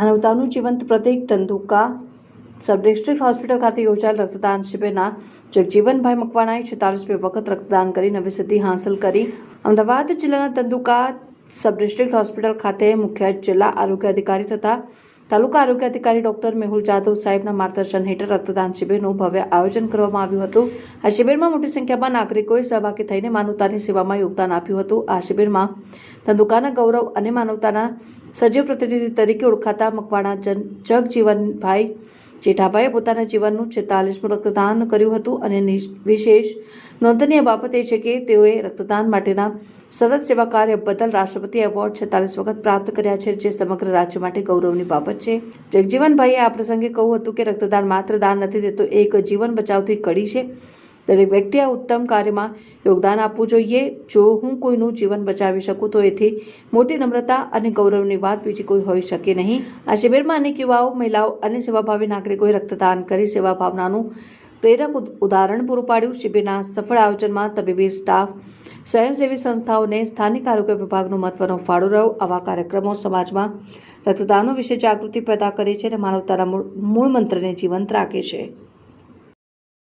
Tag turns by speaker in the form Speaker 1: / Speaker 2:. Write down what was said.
Speaker 1: માનવતાનું જીવંત પ્રતીક તંદુકા sub district hospital ખાતે યોજાયેલ રક્તદાન શિબિરના જગજીવનભાઈ મકવાણાએ છેતાલીસમી વખત રક્તદાન કરી નવી સિદ્ધિ હાંસલ કરી. અમદાવાદ જિલ્લાના તંદુકા સબ ડિસ્ટ્રિક્ટ હોસ્પિટલ ખાતે મુખ્ય જિલ્લા આરોગ્ય અધિકારી તથા તાલુકા આરોગ્ય અધિકારી ડોક્ટર મેહુલ જાદવ સાહેબના માર્ગદર્શન હેઠળ રક્તદાન શિબિરનું ભવ્ય આયોજન કરવામાં આવ્યું હતું. આ શિબિરમાં મોટી સંખ્યામાં નાગરિકોએ સહભાગી થઈને માનવતાની સેવામાં યોગદાન આપ્યું હતું. આ શિબિરમાં ધંધુકાના ગૌરવ અને માનવતાના સજીવ પ્રતિનિધિ તરીકે ઓળખાતા મકવાણા જગજીવનભાઈ જેઠાભાઈએ પોતાના જીવનનું છેતાલીસમું રક્તદાન કર્યું હતું અને વિશેષ નોંધનીય બાબત એ છે કે તેઓએ રક્તદાન માટેના સતત સેવા કાર્ય બદલ રાષ્ટ્રપતિ એવોર્ડ છેતાલીસ વખત પ્રાપ્ત કર્યા છે જે સમગ્ર રાજ્ય માટે ગૌરવની બાબત છે. જગજીવનભાઈએ આ પ્રસંગે કહ્યું હતું કે રક્તદાન માત્ર દાન નથી તે તો એક જીવન બચાવતી કડી છે. દરેક વ્યક્તિએ આ ઉત્તમ કાર્યમાં યોગદાન આપવું જોઈએ. જો હું કોઈનું જીવન બચાવી શકું તો એથી મોટી નમ્રતા અને ગૌરવની વાત બીજી કોઈ હોઈ શકે નહીં. આ શિબિરમાં અનેક યુવાઓ, મહિલાઓ અને સેવાભાવી નાગરિકોએ રક્તદાન કરી સેવા ભાવનાનું પ્રેરક ઉદાહરણ પૂરું પાડ્યું. શિબિરના સફળ આયોજનમાં તબીબી સ્ટાફ, સ્વયંસેવી સંસ્થાઓને સ્થાનિક આરોગ્ય વિભાગનો મહત્વનો ફાળો રહ્યો. આવા કાર્યક્રમો સમાજમાં રક્તદાનો વિશે જાગૃતિ પેદા કરે છે અને માનવતાના મૂળ મંત્રને જીવંત રાખે છે.